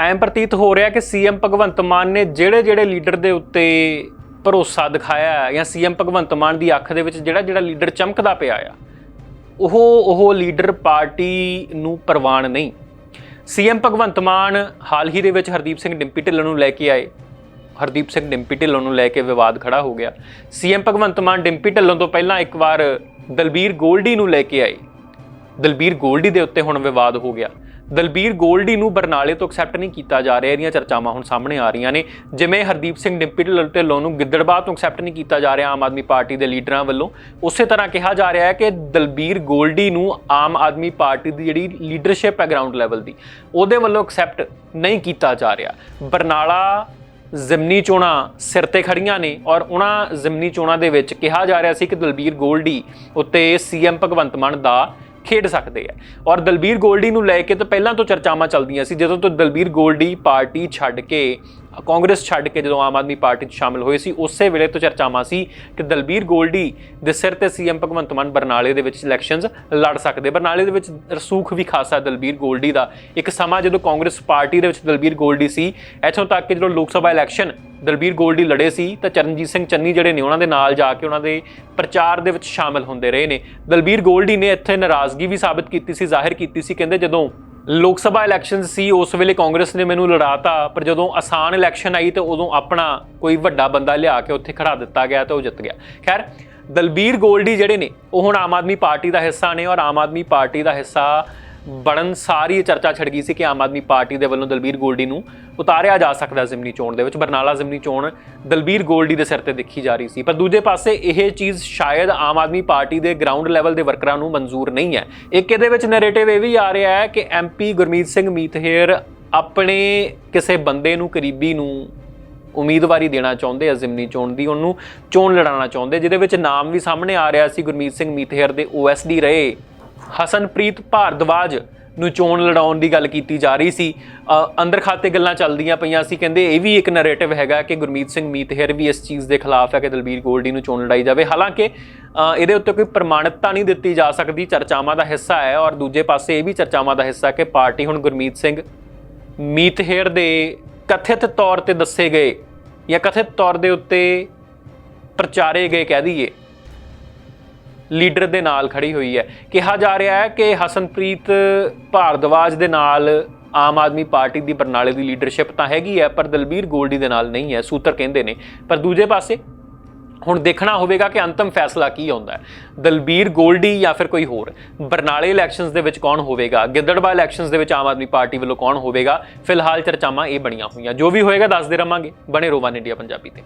ਐਂ ਪ੍ਰਤੀਤ ਹੋ ਰਿਹਾ ਕਿ ਸੀਐਮ ਭਗਵੰਤ ਮਾਨ ਨੇ ਜਿਹੜੇ ਜਿਹੜੇ ਲੀਡਰ ਦੇ ਉੱਤੇ ਭਰੋਸਾ ਦਿਖਾਇਆ ਹੈ ਜਾਂ ਸੀਐਮ ਭਗਵੰਤ ਮਾਨ ਦੀ ਅੱਖ ਦੇ ਵਿੱਚ ਜਿਹੜਾ ਜਿਹੜਾ ਲੀਡਰ ਚਮਕਦਾ ਪਿਆ ਆ, ਉਹ ਉਹ ਲੀਡਰ ਪਾਰਟੀ ਨੂੰ ਪ੍ਰਵਾਨ ਨਹੀਂ। ਸੀਐਮ ਭਗਵੰਤ ਮਾਨ ਹਾਲ ਹੀ ਦੇ ਵਿੱਚ ਹਰਦੀਪ ਸਿੰਘ ਡਿੰਪੀ ਢਿੱਲੋਂ ਨੂੰ ਲੈ ਕੇ ਆਏ। ਹਰਦੀਪ ਸਿੰਘ ਡਿੰਪੀ ਢਿੱਲੋਂ ਨੂੰ ਲੈ ਕੇ ਵਿਵਾਦ ਖੜਾ ਹੋ ਗਿਆ। ਸੀਐਮ ਭਗਵੰਤ ਮਾਨ ਡਿੰਪੀ ਢਿੱਲੋਂ ਤੋਂ ਪਹਿਲਾਂ ਇੱਕ ਵਾਰ ਦਲਬੀਰ ਗੋਲਡੀ ਨੂੰ ਲੈ ਕੇ ਆਏ। ਦਲਬੀਰ ਗੋਲਡੀ ਦੇ ਉੱਤੇ ਹੁਣ ਵਿਵਾਦ ਹੋ ਗਿਆ। ਦਲਬੀਰ ਗੋਲਡੀ ਨੂੰ ਬਰਨਾਲੇ ਤੋਂ ਐਕਸੈਪਟ ਨਹੀਂ ਕੀਤਾ ਜਾ ਰਿਹਾ। ਇਹਦੀਆਂ ਚਰਚਾਵਾਂ ਹੁਣ ਸਾਹਮਣੇ ਆ ਰਹੀਆਂ ਨੇ। ਜਿਵੇਂ ਹਰਦੀਪ ਸਿੰਘ ਡਿੰਪੀ ਢਿੱਲੋਂ ਢਿੱਲੋਂ ਨੂੰ ਗਿੱਦੜਬਾਹ ਤੋਂ ਐਕਸੈਪਟ ਨਹੀਂ ਕੀਤਾ ਜਾ ਰਿਹਾ ਆਮ ਆਦਮੀ ਪਾਰਟੀ ਦੇ ਲੀਡਰਾਂ ਵੱਲੋਂ। ਉਸੇ ਤਰ੍ਹਾਂ ਕਿਹਾ ਜਾ ਰਿਹਾ ਹੈ ਕਿ ਦਲਬੀਰ ਗੋਲਡੀ ਨੂੰ ਆਮ ਆਦਮੀ ਪਾਰਟੀ ਦੀ ਜਿਹੜੀ ਲੀਡਰਸ਼ਿਪ ਹੈ ਗਰਾਊਂਡ ਲੈਵਲ ਦੀ, ਉਹਦੇ ਵੱਲੋਂ ਐਕਸੈਪਟ ਨਹੀਂ ਕੀਤਾ ਜਾ ਰਿਹਾ। ਬਰਨਾਲਾ ਜ਼ਿਮਨੀ ਚੋਣਾਂ ਸਿਰ ਤੇ ਖੜੀਆਂ ਨੇ ਔਰ ਉਹਨਾਂ ਜ਼ਿਮਨੀ ਚੋਣਾਂ ਦੇ ਵਿੱਚ ਕਿਹਾ ਜਾ ਰਿਹਾ ਸੀ ਕਿ ਦਲਬੀਰ ਗੋਲਡੀ ਉੱਤੇ ਸੀਐਮ ਭਗਵੰਤ ਮਾਨ ਦਾ ਖੇਡ ਸਕਦੇ ਆ। ਔਰ ਦਲਬੀਰ ਗੋਲਡੀ ਨੂੰ ਲੈ ਕੇ ਤਾਂ ਪਹਿਲਾਂ ਤੋਂ ਚਰਚਾਵਾਂ ਚੱਲਦੀਆਂ ਸੀ, ਜਦੋਂ ਤੋਂ ਦਲਬੀਰ ਗੋਲਡੀ ਪਾਰਟੀ ਛੱਡ ਕੇ ਕਾਂਗਰਸ ਛੱਡ ਕੇ ਜਦੋਂ ਆਮ ਆਦਮੀ ਪਾਰਟੀ 'ਚ ਸ਼ਾਮਿਲ ਹੋਏ ਸੀ, ਉਸੇ ਵੇਲੇ ਤੋਂ ਚਰਚਾਵਾਂ ਸੀ ਕਿ ਦਲਬੀਰ ਗੋਲਡੀ ਦੇ ਸਿਰ ਤੇ ਸੀਐਮ ਭਗਵੰਤ ਮਾਨ ਬਰਨਾਲੇ ਦੇ ਵਿੱਚ ਇਲੈਕਸ਼ਨਸ ਲੜ ਸਕਦੇ। ਬਰਨਾਲੇ ਦੇ ਵਿੱਚ ਰਸੂਖ ਵੀ ਖਾਸਾ ਦਲਬੀਰ ਗੋਲਡੀ ਦਾ। ਇੱਕ ਸਮਾਂ ਜਦੋਂ ਕਾਂਗਰਸ ਪਾਰਟੀ ਦੇ ਵਿੱਚ ਦਲਬੀਰ ਗੋਲਡੀ ਸੀ, ਇੱਥੋਂ ਤੱਕ ਕਿ ਜਦੋਂ ਲੋਕ ਸਭਾ ਇਲੈਕਸ਼ਨ ਦਲਬੀਰ ਗੋਲਡੀ ਲੜੇ ਸੀ, ਤਾਂ ਚਰਨਜੀਤ ਸਿੰਘ ਚੰਨੀ ਜਿਹੜੇ ਨੇ ਉਹਨਾਂ ਦੇ ਨਾਲ ਜਾ ਕੇ ਉਹਨਾਂ ਦੇ ਪ੍ਰਚਾਰ ਦੇ ਵਿੱਚ ਸ਼ਾਮਲ ਹੁੰਦੇ ਰਹੇ ਨੇ। ਦਲਬੀਰ ਗੋਲਡੀ ਨੇ ਇੱਥੇ ਨਾਰਾਜ਼ਗੀ ਵੀ ਸਾਬਤ ਕੀਤੀ ਸੀ, ਜ਼ਾਹਿਰ ਕੀਤੀ ਸੀ, ਕਹਿੰਦੇ ਜਦੋਂ ਲੋਕ ਸਭਾ ਇਲੈਕਸ਼ਨ ਸੀ, ਉਸ ਵੇਲੇ ਕਾਂਗਰਸ ਨੇ ਮੈਨੂੰ ਲੜਾਤਾ, ਪਰ ਜਦੋਂ ਆਸਾਨ ਇਲੈਕਸ਼ਨ ਆਈ ਤੇ ਉਦੋਂ ਆਪਣਾ ਕੋਈ ਵੱਡਾ ਬੰਦਾ ਲਿਆ ਕੇ ਉੱਥੇ ਖੜਾ ਦਿੱਤਾ ਗਿਆ ਤੇ ਉਹ ਜਿੱਤ ਗਿਆ। ਖੈਰ, ਦਲਬੀਰ ਗੋਲਡੀ ਜਿਹੜੇ ਨੇ, ਉਹ ਹੁਣ ਆਮ ਆਦਮੀ ਪਾਰਟੀ ਦਾ ਹਿੱਸਾ ਨੇ ਔਰ ਆਮ ਆਦਮੀ ਪਾਰਟੀ ਦਾ ਹਿੱਸਾ ਬੜਨ ਸਾਰੀ ਇਹ ਚਰਚਾ ਛਿੜ ਗਈ ਸੀ ਕਿ ਆਮ ਆਦਮੀ ਪਾਰਟੀ ਦੇ ਵੱਲੋਂ ਦਲਬੀਰ ਗੋਲਡੀ ਨੂੰ ਉਤਾਰਿਆ ਜਾ ਸਕਦਾ ਜ਼ਿਮਨੀ ਚੋਣ ਦੇ ਵਿੱਚ। ਬਰਨਾਲਾ ਜ਼ਿਮਨੀ ਚੋਣ ਦਲਬੀਰ ਗੋਲਡੀ ਦੇ ਸਿਰ ਤੇ ਦੇਖੀ ਜਾ ਰਹੀ ਸੀ। ਪਰ ਦੂਜੇ ਪਾਸੇ ਇਹ ਚੀਜ਼ ਸ਼ਾਇਦ ਆਮ ਆਦਮੀ ਪਾਰਟੀ ਦੇ ਗਰਾਊਂਡ ਲੈਵਲ ਦੇ ਵਰਕਰਾਂ ਨੂੰ ਮਨਜ਼ੂਰ ਨਹੀਂ ਹੈ। ਇੱਕ ਇਹਦੇ ਵਿੱਚ ਨੈਰੇਟਿਵ ਇਹ ਵੀ ਆ ਰਿਹਾ ਹੈ ਕਿ ਐਮਪੀ ਗੁਰਮੀਤ ਸਿੰਘ ਮੀਤਹੇਰ ਆਪਣੇ ਕਿਸੇ ਬੰਦੇ ਨੂੰ, ਕਰੀਬੀ ਨੂੰ ਉਮੀਦਵਾਰੀ ਦੇਣਾ ਚਾਹੁੰਦੇ ਆ ਜ਼ਿਮਨੀ ਚੋਣ ਦੀ, ਉਹਨੂੰ ਚੋਣ ਲੜਾਉਣਾ ਚਾਹੁੰਦੇ ਜਿਹਦੇ ਵਿੱਚ ਨਾਮ ਵੀ ਸਾਹਮਣੇ ਆ ਰਿਹਾ ਸੀ ਗੁਰਮੀਤ ਸਿੰਘ ਮੀਤਹੇਰ ਦੇ ਓਐਸਡੀ ਰਹੇ। ਹਸਨਪ੍ਰੀਤ ਭਾਰਦਵਾਜ ਨੂੰ ਚੋਣ ਲੜਾਉਣ ਦੀ ਗੱਲ ਕੀਤੀ ਜਾ ਰਹੀ ਸੀ। ਅੰਦਰ ਖਾਤੇ ਗੱਲਾਂ ਚੱਲਦੀਆਂ ਪਈਆਂ ਸੀ। ਕਹਿੰਦੇ ਇਹ ਵੀ ਇੱਕ ਨੈਰੇਟਿਵ ਹੈਗਾ ਕਿ ਗੁਰਮੀਤ ਸਿੰਘ ਮੀਤਹੇਰ ਵੀ ਇਸ ਚੀਜ਼ ਦੇ ਖਿਲਾਫ ਹੈ ਕਿ ਦਲਬੀਰ ਗੋਲਡੀ ਨੂੰ ਚੋਣ ਲੜਾਈ ਜਾਵੇ। ਹਾਲਾਂਕਿ ਇਹਦੇ ਉੱਤੇ ਕੋਈ ਪ੍ਰਮਾਣਿਕਤਾ ਨਹੀਂ ਦਿੱਤੀ ਜਾ ਸਕਦੀ। ਚਰਚਾਵਾਂ ਦਾ ਹਿੱਸਾ ਹੈ ਔਰ ਦੂਜੇ ਪਾਸੇ ਇਹ ਵੀ ਚਰਚਾਵਾਂ ਦਾ ਹਿੱਸਾ ਕਿ ਪਾਰਟੀ ਹੁਣ ਗੁਰਮੀਤ ਸਿੰਘ ਮੀਤਹੇਰ ਦੇ ਕਥਿਤ ਤੌਰ ਤੇ ਦੱਸੇ ਗਏ ਜਾਂ ਕਥਿਤ ਤੌਰ ਦੇ ਉੱਤੇ ਪ੍ਰਚਾਰੇ ਗਏ ਕਹਿ ਦਈਏ। ਲੀਡਰ ਦੇ ਨਾਲ ਖੜੀ ਹੋਈ ਹੈ। ਕਿਹਾ ਜਾ ਰਿਹਾ ਹੈ ਕਿ ਹਸਨਪ੍ਰੀਤ ਭਾਰਦਵਾਜ ਦੇ ਨਾਲ ਆਮ ਆਦਮੀ ਪਾਰਟੀ ਦੀ ਬਰਨਾਲੇ ਦੀ ਲੀਡਰਸ਼ਿਪ ਤਾਂ ਹੈਗੀ ਹੈ, ਪਰ ਦਲਬੀਰ ਗੋਲਡੀ ਦੇ ਨਾਲ ਨਹੀਂ ਹੈ, ਸੂਤਰ ਕਹਿੰਦੇ ਨੇ। ਪਰ ਦੂਜੇ ਪਾਸੇ ਹੁਣ ਦੇਖਣਾ ਹੋਵੇਗਾ ਕਿ ਅੰਤਮ ਫੈਸਲਾ ਕੀ ਆਉਂਦਾ ਹੈ। ਦਲਬੀਰ ਗੋਲਡੀ ਜਾਂ ਫਿਰ ਕੋਈ ਹੋਰ, ਬਰਨਾਲੇ ਇਲੈਕਸ਼ਨਸ ਦੇ ਵਿੱਚ ਕੌਣ ਹੋਵੇਗਾ? ਗਿੱਦੜਬਾ ਇਲੈਕਸ਼ਨਸ ਦੇ ਵਿੱਚ ਆਮ ਆਦਮੀ ਪਾਰਟੀ ਵੱਲੋਂ ਕੌਣ ਹੋਵੇਗਾ? ਫਿਲਹਾਲ ਚਰਚਾਵਾਂ ਇਹ ਬਣੀਆਂ ਹੋਈਆਂ। ਜੋ ਵੀ ਹੋਏਗਾ, ਦੱਸਦੇ ਰਵਾਂਗੇ। ਬਣੇ ਰੋਵਾਨ ਇੰਡੀਆ ਪੰਜਾਬੀ ਤੇ।